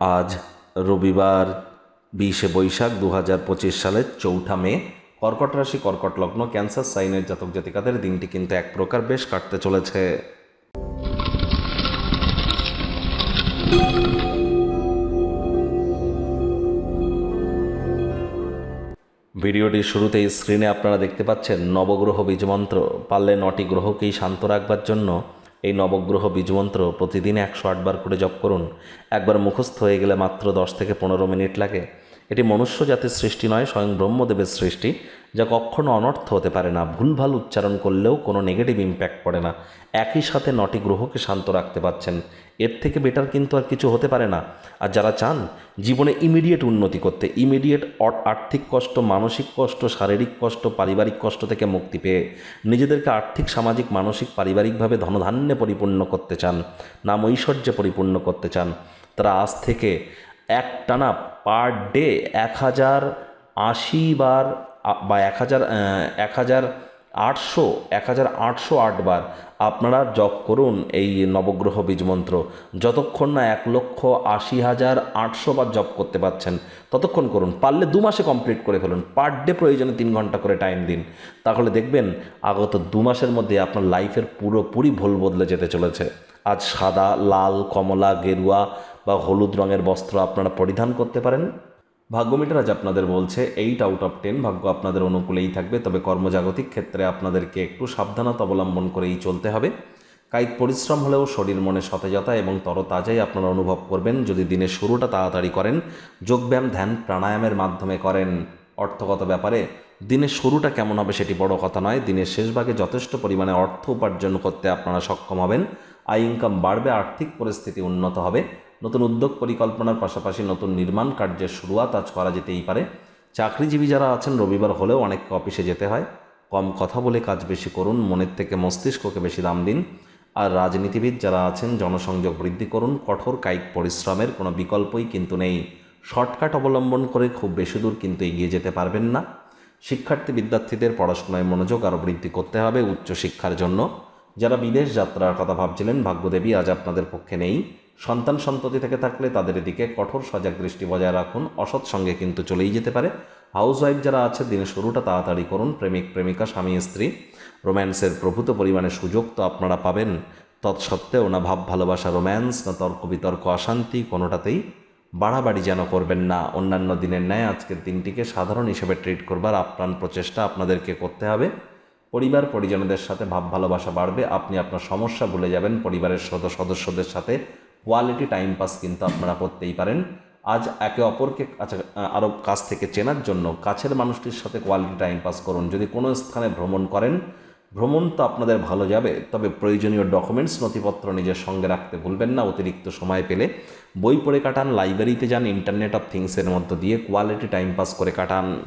আজ রবিবার বিশে বৈশাখ দু হাজার পঁচিশ সালের চৌঠা মে। কর্কট রাশি, কর্কট লগ্ন, ক্যান্সার, সাইনের জাতক জাতিকাদের দিনটি কিন্তু এক প্রকার বেশ কাটতে চলেছে। ভিডিওটির শুরুতেই স্ক্রিনে আপনারা দেখতে পাচ্ছেন নবগ্রহ বীজমন্ত্র। পারলে নটি গ্রহকেই শান্ত রাখবার জন্য এই নবগ্রহ বীজমন্ত্র প্রতিদিন একশো আটবার করে জপ করুন। একবার মুখস্থ হয়ে গেলে মাত্র দশ থেকে পনেরো মিনিট লাগে। এটি মনুষ্য জাতির সৃষ্টি নয়, স্বয়ং ব্রহ্মদেবের সৃষ্টি, যা কখনো অনর্থ হতে পারে না। ভুলভাল উচ্চারণ করলেও কোনো নেগেটিভ ইম্প্যাক্ট পড়ে না। একই সাথে নটি গ্রহকে শান্ত রাখতে পারছেন। এর থেকে বেটার কিন্তু আর কিছু হতে পারে না। আর যারা চান জীবনে ইমিডিয়েট উন্নতি করতে ইমিডিয়েট আর্থিক কষ্ট, মানসিক কষ্ট, শারীরিক কষ্ট, পারিবারিক কষ্ট থেকে মুক্তি পেয়ে নিজেদেরকে আর্থিক, সামাজিক, মানসিক, পারিবারিকভাবে ধনধান্যে পরিপূর্ণ করতে চান, নাম ঐশ্বর্যে পরিপূর্ণ করতে চান, তারা আজ থেকে এক টানা পার ডে এক হাজার আশি বার, বা এক হাজার এক হাজার আটশো এক হাজার আটশো আটবার আপনারা জপ করুন এই নবগ্রহ বীজ মন্ত্র। যতক্ষণ না এক লক্ষ আশি হাজার আটশো বার জপ করতে পারছেন, ততক্ষণ করুন। পারলে দু মাসে কমপ্লিট করে ফেলুন। পার ডে প্রয়োজনে তিন ঘণ্টা করে টাইম দিন। তাহলে দেখবেন আগত দু মাসের মধ্যে আপনার লাইফের পুরোপুরি ভুল বদলে যেতে চলেছে। আজ সাদা, লাল, কমলা, গেরুয়া বা হলুদ রঙের বস্ত্র আপনারা পরিধান করতে পারেন। ভাগ্যমিটার আজ আপনাদের বলছে এইট আউট অফ টেন ভাগ্য আপনাদের অনুকূলেই থাকবে, তবে কর্মজাগতিক ক্ষেত্রে আপনাদেরকে একটু সাবধানতা অবলম্বন করেই চলতে হবে। কায়িক পরিশ্রম হলেও শরীর মনে সতেজতা এবং তরতাজাই আপনারা অনুভব করবেন। যদি দিনের শুরুটা তাড়াতাড়ি করেন, যোগব্যায়াম, ধ্যান, প্রাণায়ামের মাধ্যমে করেন। অর্থগত ব্যাপারে দিনের শুরুটা কেমন হবে সেটি বড় কথা নয়। দিনের শেষ ভাগে যথেষ্ট পরিমাণে অর্থ উপার্জন করতে আপনারা সক্ষম হবেন। আয় ইনকাম বাড়বে, আর্থিক পরিস্থিতি উন্নত হবে। নতুন উদ্যোগ পরিকল্পনার পাশাপাশি নতুন নির্মাণ কার্যের শুরুয়াত আজ করা যেতেই পারে। চাকরিজীবী যারা আছেন, রবিবার হলেও অনেককে অফিসে যেতে হয়। কম কথা বলে কাজ বেশি করুন, মনের থেকে মস্তিষ্ককে বেশি দাম দিন। আর রাজনীতিবিদ যারা আছেন, জনসংযোগ বৃদ্ধি করুন। কঠোর কায়িক পরিশ্রমের কোনো বিকল্পই কিন্তু নেই। শর্টকাট অবলম্বন করে খুব বেশি দূর কিন্তু এগিয়ে যেতে পারবেন না। শিক্ষার্থী বিদ্যার্থীদের পড়াশোনায় মনোযোগ আরও বৃদ্ধি করতে হবে উচ্চশিক্ষার জন্য। যারা বিদেশ যাত্রার কথা ভাবছিলেন, ভাগ্যদেবী আজ আপনাদের পক্ষে নেই। সন্তান সন্ততি থেকে থাকলে তাদের দিকে কঠোর সজাগ দৃষ্টি বজায় রাখুন। অসৎ সঙ্গে কিন্তু চলেই যেতে পারে। হাউস ওয়াইফ যারা আছে, দিনের শুরুটা তাড়াতাড়ি করুন। প্রেমিক, প্রেমিকা, স্বামী, স্ত্রী। রোম্যান্সের প্রভূত পরিমাণে সুযোগ তো আপনারা পাবেন। তৎসত্ত্বেও না ভাব, ভালোবাসা, রোম্যান্স, না তর্ক বিতর্ক, অশান্তি কোনোটাতেই বাড়াবাড়ি যেন করবেন না। অন্যান্য দিনের ন্যায় আজকের দিনটিকে সাধারণ হিসেবে ট্রিট করবার আপ্রাণ প্রচেষ্টা আপনাদেরকে করতে হবে। পরিবার, পরিজনদের সাথে ভাব, ভালোবাসা বাড়বে। আপনি আপনার সমস্যা ভুলে যাবেন। পরিবারের সদ- সদস্যদের সাথে কোয়ালিটি টাইম পাস কিন্তু আপনারা করতেই পারেন। আজ একে অপরকে কাছে আরও কাছ থেকে চেনার জন্য কাছের মানুষটির সাথে কোয়ালিটি টাইম পাস করুন। যদি কোনো স্থানে ভ্রমণ করেন, ভ্রমণ তো আপনাদের ভালো যাবে, তবে প্রয়োজনীয় ডকুমেন্টস নথিপত্র নিজের সঙ্গে রাখতে ভুলবেন না। অতিরিক্ত সময় পেলে বই পড়ে কাটান লাইব্রেরিতে যান ইন্টারনেট অফ থিংসের মধ্য দিয়ে কোয়ালিটি টাইম পাস করে কাটান।